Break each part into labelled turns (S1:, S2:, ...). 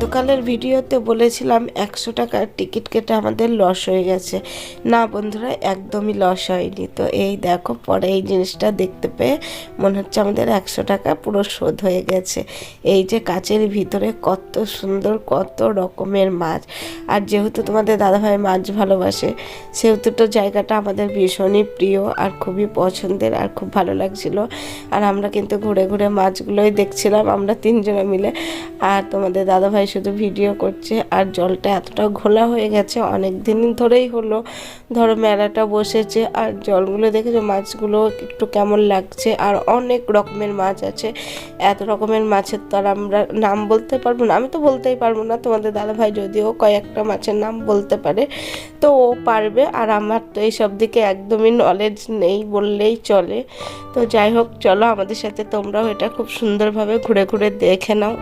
S1: গতকালের ভিডিওতে বলেছিলাম একশো টাকার টিকিট কেটে আমাদের লস হয়ে গেছে। না বন্ধুরা, একদমই লস হয়নি। তো এই দেখো, পরে এই জিনিসটা দেখতে পেয়ে মনে হচ্ছে আমাদের একশো টাকা পুরো শোধ হয়ে গেছে। এই যে কাচের ভিতরে কত সুন্দর, কত রকমের মাছ। আর যেহেতু তোমাদের দাদাভাই মাছ ভালোবাসে, সেহেতু তো জায়গাটা আমাদের ভীষণই প্রিয় আর খুবই পছন্দের আর খুব ভালো লাগছিল। আর আমরা কিন্তু ঘুরে ঘুরে মাছগুলোই দেখছিলাম, আমরা তিনজনে মিলে। আর তোমাদের দাদাভাই শুধু ভিডিও করছে আর জলটা এতটা ঘোলা হয়ে গেছে, অনেক দিন ধরেই হলো। ধরো মেলাটা বসেছে আর জলগুলো দেখেছ? মাছগুলো একটু কেমন লাগছে আর অনেক রকমের মাছ আছে। এত রকমের মাছের তো আর আমরা নাম বলতে পারব না। আমি তো বলতেই পারব না, তোমাদের দাদা দাদাভাই যদিও কয়েকটা মাছের নাম বলতে পারে, তো ও পারবে আর আমার তো এইসব দিকে একদমই নলেজ নেই বললেই চলে। তো যাই হোক, চলো আমাদের সাথে তোমরাও এটা খুব সুন্দরভাবে ঘুরে ঘুরে দেখে নাও।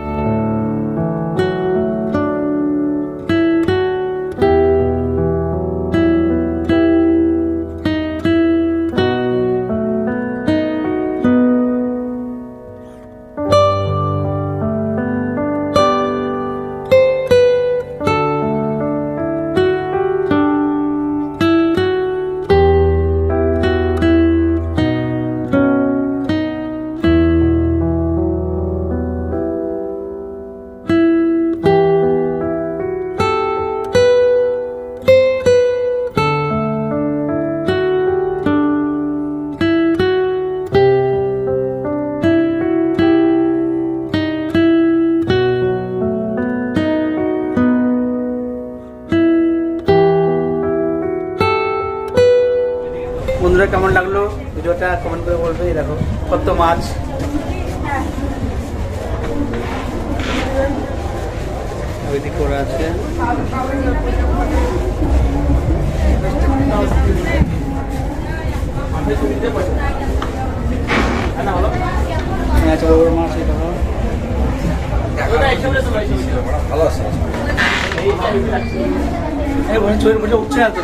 S2: বন্ধুরা কেমন লাগল? ভিডিওটা কমেন্ট করে বলবে দেখো কত মাছ। ওইদিকে করা আছে। হ্যাঁ, উঠছে না তো?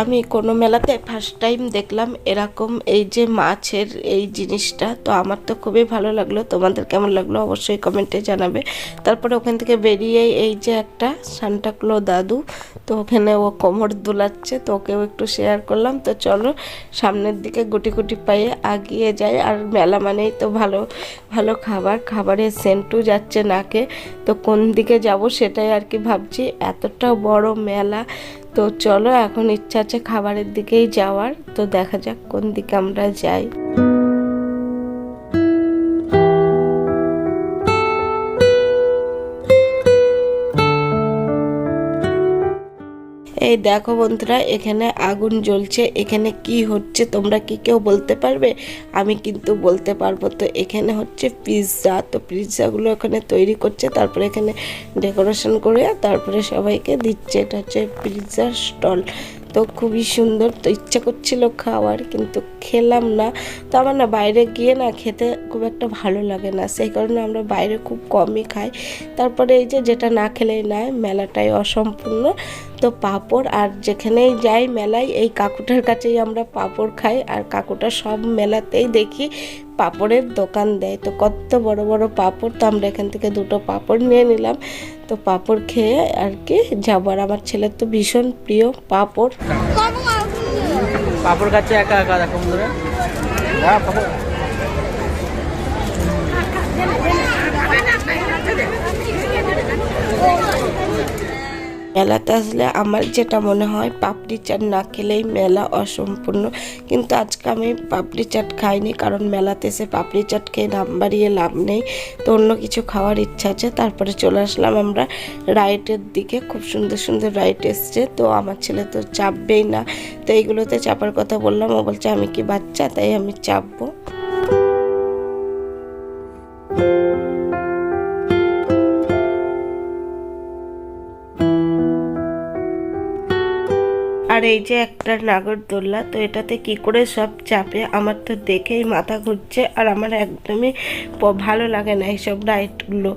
S1: আমি কোনো মেলাতে ফার্স্ট টাইম দেখলাম এরকম এই যে মাছের এই জিনিসটা, তো আমার তো খুবই ভালো লাগল। তোমাদের কেমন লাগল অবশ্যই কমেন্টে জানাবে। তারপরে ওখান থেকে বেরিয়ে এই যে একটা সান্টাক্লো দাদু, তো ওখানে ও কোমর দুলাচ্ছে, তো ওকেও একটু শেয়ার করলাম। তো চলো, সামনের দিকে গুটি গুটি পায়ে আগিয়ে যায় আর মেলা মানেই তো ভালো ভালো খাবার। খাবারের সেন্টু যাচ্ছে নাকে। তো কোন দিকে যাব সেটাই আর কি ভাবছি। এতটা বড় মেলা তো চলো এখন ইচ্ছা আছে খাবারের দিকেই যাওয়ার, তো দেখা যাক কোন দিকে আমরা যাই। এই দেখো বন্ধুরা, এখানে আগুন জ্বলছে। এখানে কি হচ্ছে তোমরা কি কেউ বলতে পারবে? আমি কিন্তু বলতে পারব। তো এখানে হচ্ছে পিৎজা তো পিৎজাগুলো এখানে তৈরি করছে, তারপরে এখানে ডেকোরেশন করে তারপরে সবাইকে দিচ্ছে। এটা হচ্ছে পিৎজার স্টল তো খুবই সুন্দর, তো ইচ্ছা করছিল খাওয়ার কিন্তু খেলাম না। তো আমার না বাইরে গিয়ে না খেতে খুব একটা ভালো লাগে না, সেই কারণে আমরা বাইরে খুব কমই খাই। তারপরে এই যে যেটা না খেলেই নয় মেলাটাই অসম্পূর্ণ। তো পাঁপড় আর যেখানেই যাই মেলায়, এই কাকুটার কাছেই আমরা পাঁপড় খাই। আর কাকুটা সব মেলাতেই দেখি পাঁপড়ের দোকান দেয়। তো কত বড় বড় পাঁপড়, তো আমরা এখান থেকে দুটো পাঁপড় নিয়ে নিলাম। তো পাপড় খেয়ে আর কি যাব। আর আমার ছেলের তো ভীষণ প্রিয় পাঁপড়।
S2: পাপড় খাচ্ছে একা একা দেখো বন্ধুরা। হ্যাঁ পাপড়।
S1: মেলাতে আসলে আমার যেটা মনে হয়, পাপড়ি চাট না খেলেই মেলা অসম্পূর্ণ। কিন্তু আজকে আমি পাপড়ি চাট খাইনি কারণ মেলাতে এসে পাপড়ি চাট খেয়ে নাম বাড়িয়ে লাভ নেই। তো অন্য কিছু খাওয়ার ইচ্ছা আছে। তারপরে চলে আসলাম আমরা রাইটের দিকে। খুব সুন্দর সুন্দর রাইট এসছে। তো আমার ছেলে তো চাপবেই না। তো এইগুলোতে চাপার কথা বললাম। ও বলছে, আমি কি বাচ্চা? তাই আমি চাপবো। আর এই যে একটা নাগরদোল্লা তো এটাতে কি করে সব চাপে? আমার তো দেখেই মাথা ঘুরছে আর আমার একদমই ভালো লাগে না এইসব রাইডগুলো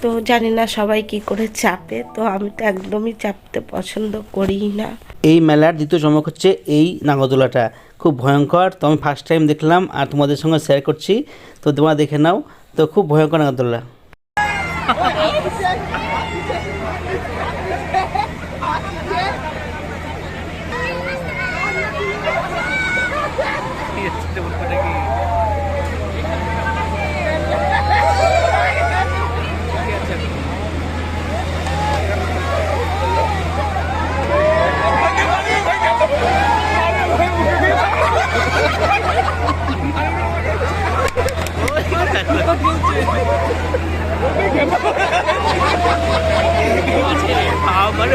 S1: তো জানি না সবাই কি করে চাপে, তো আমি তো একদমই চাপতে পছন্দ করি না।
S2: এই মেলার দ্বিতীয় চমক হচ্ছে এই নাগরদোলাটা খুব ভয়ঙ্কর, তো আমি ফার্স্ট টাইম দেখলাম আর তোমাদের সঙ্গে শেয়ার করছি। তো তোমরা দেখে নাও, তো খুব ভয়ঙ্কর হয়েছে উল্টোটা কি? মানে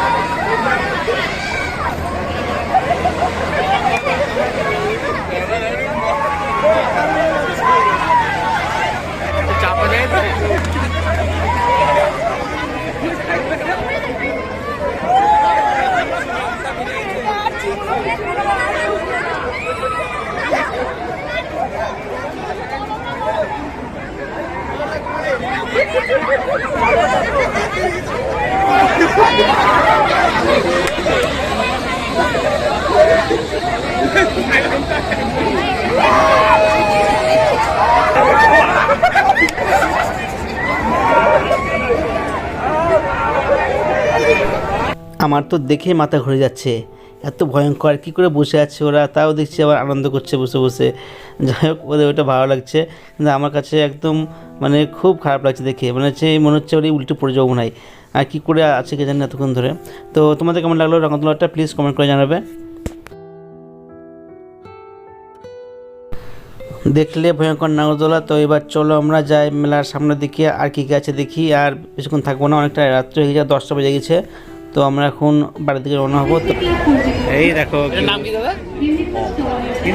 S2: আমার তো দেখে মাথা ঘুরে যাচ্ছে। এত ভয়ঙ্কর, কী করে বসে আছে ওরা? তাও দেখছি আবার আনন্দ করছে বসে বসে। যাই হোক, ওদের ওটা ভালো লাগছে। কিন্তু আমার কাছে একদম মানে খুব খারাপ লাগছে দেখে। মনে হচ্ছে মনে হচ্ছে ওরই উল্টে পড়ে যাব আর কী করে আছে কে জানি এতক্ষণ ধরে। তো তোমাদের কেমন লাগল? রঙতলাটা প্লিজ কমেন্ট করে জানাবে। দেখলে ভয়ঙ্কর নাগরদোলা। তো এবার চলো আমরা যাই মেলার সামনের দিকে আর কী কী আছে দেখি। আর বেশিক্ষণ থাকব না অনেকটা রাত্রে হয়ে গেছে দশটা বেজে গেছে। তো আমরা এখন বাড়ির দিকে রওনা হব। তো এই দেখো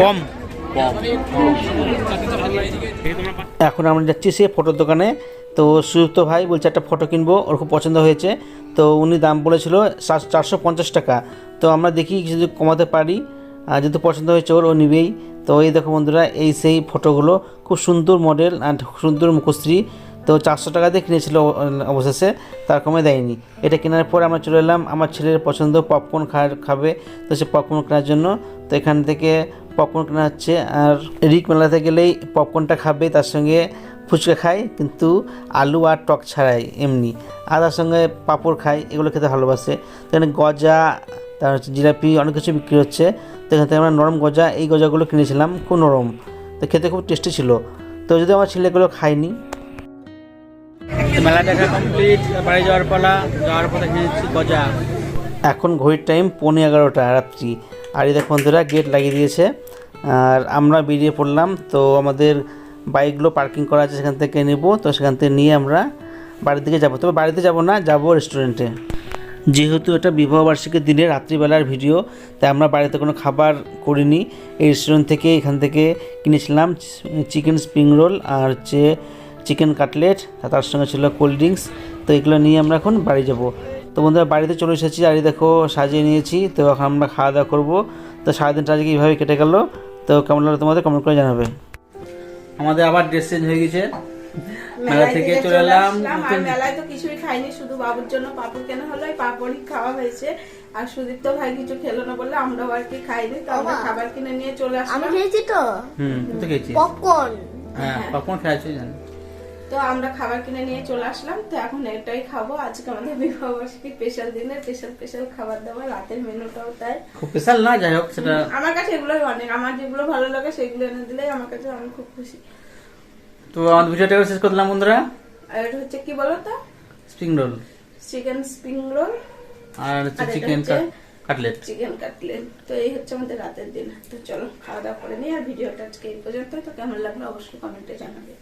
S2: কম। এখন আমরা যাচ্ছি সে ফটোর দোকানে। তো সুযুক্ত ভাই বলছে একটা ফটো কিনবো ওর খুব পছন্দ হয়েছে। তো উনি দাম বলেছিল চারশো পঞ্চাশ টাকা। তো আমরা দেখি কিছু যদি কমাতে পারি। আর যেহেতু পছন্দ হয়েছে ওর ও নিবেই। তো এই দেখো বন্ধুরা, এই সেই ফটোগুলো খুব সুন্দর মডেল আর সুন্দর মুখশ্রী। তো চারশো টাকা দিয়ে কিনেছিল অবশেষে, তার কমে দেয়নি। এটা কেনার পর আমরা চলে এলাম, আমার ছেলের পছন্দ পপকর্ন খাবে, তো সে পপকর্ন কেনার জন্য। তো এখান থেকে পপকর্ন কেনা হচ্ছে, আর রিক মেলাতে গেলেই পপকর্নটা খাবে, তার সঙ্গে ফুচকা খায়, কিন্তু আলু আর টক ছাড়াই, এমনি। আর তার সঙ্গে পাঁপড় খায়, এগুলো খেতে ভালোবাসে। তো এখানে গজা, তার হচ্ছে জিলাপি, অনেক কিছু বিক্রি হচ্ছে। তো এখান থেকে আমরা নরম গজা এই গজাগুলো কিনেছিলাম খুব নরম। তো খেতে খুব টেস্টি ছিল। তো যদি আমার ছেলেগুলো খায়নি। মেলা দেখা কমপ্লিট বাড়ি যাওয়ার পালা যাওয়ার পথে কিনেছি গজা। এখন ঘড়ির টাইম পৌনে এগারোটা রাত্রি। আর এই দেখো বন্ধুরা গেট লাগিয়ে দিয়েছে। আর আমরা বেরিয়ে পড়লাম তো আমাদের বাইকগুলো পার্কিং করা আছে সেখান থেকে নেব। তো সেখান থেকে নিয়ে আমরা বাড়ির দিকে যাব। তবে বাড়িতে যাব না যাব রেস্টুরেন্টে যেহেতু এটা বিবাহবার্ষিকীর দিনে রাত্রিবেলার ভিডিও, তাই আমরা বাড়িতে কোনো খাবার করিনি। এই রেস্টুরেন্ট থেকে এখান থেকে কিনেছিলাম চিকেন স্প্রিং রোল আর হচ্ছে চিকেন কাটলেট তার সঙ্গে ছিল কোল্ড ড্রিঙ্কস। তো এগুলো নিয়ে আমরা এখন বাড়ি যাব। তো বন্ধুরা, বাড়িতে চলে এসেছি, আর দেখো সাজিয়ে নিয়েছি। তো এখন আমরা খাওয়া দাওয়া করব। তো সারাদিনটা আজকে কীভাবে কেটে গেল। তো কেমন লাগল তোমাদের কমেন্ট করে জানাবে। আমাদের আবার ড্রেস চেঞ্জ হয়ে গেছে। মেলা থেকে চলে এলাম
S3: আর মেলায় তো কিছুই খাইনি শুধু বাবুর জন্য পাপড় কেনা হলো এই পাপড়ই খাওয়া হয়েছে। আর সুদীপ্ত ভাই কিছু খেলো না বলে আমরাও আর কি খাইনি তো আমরা খাবার কিনে নিয়ে চলে আসলাম।
S4: আমি খেয়েছি তো।
S2: হুম তো খেয়েছি
S4: পপকর্ন।
S2: হ্যাঁ কখন খেয়েছি জানি।
S3: তো আমরা খাবার কিনে নিয়ে চলে আসলাম তো এখন এটাই খাব আজকে আমাদের বিবাহবার্ষিকী স্পেশাল দিনে স্পেশাল স্পেশাল খাবার দাবার রাতের মেনুটাও তাই।
S2: খুব স্পেশাল না যাই হোক সেটা
S3: আমার কাছে এগুলোই অনেক আমার যেগুলো ভালো লাগে সেগুলো এনে দিলেই আমার কাছে আমি খুব খুশি।
S2: তো আমাদের ভিডিওটা শেষ করলাম বন্ধুরা।
S3: আর এটা হচ্ছে কি বলো তো?
S2: Spring roll
S3: chicken spring roll
S2: আর হচ্ছে চিকেন কাটলেট
S3: চিকেন কাটলেট তো এই হচ্ছে আমাদের রাতের দিন। তো চলো খাওয়া দাওয়া করে নিই। আর ভিডিওটা আজকে এই পর্যন্ত তো কেমন লাগল অবশ্যই কমেন্টে জানাবে।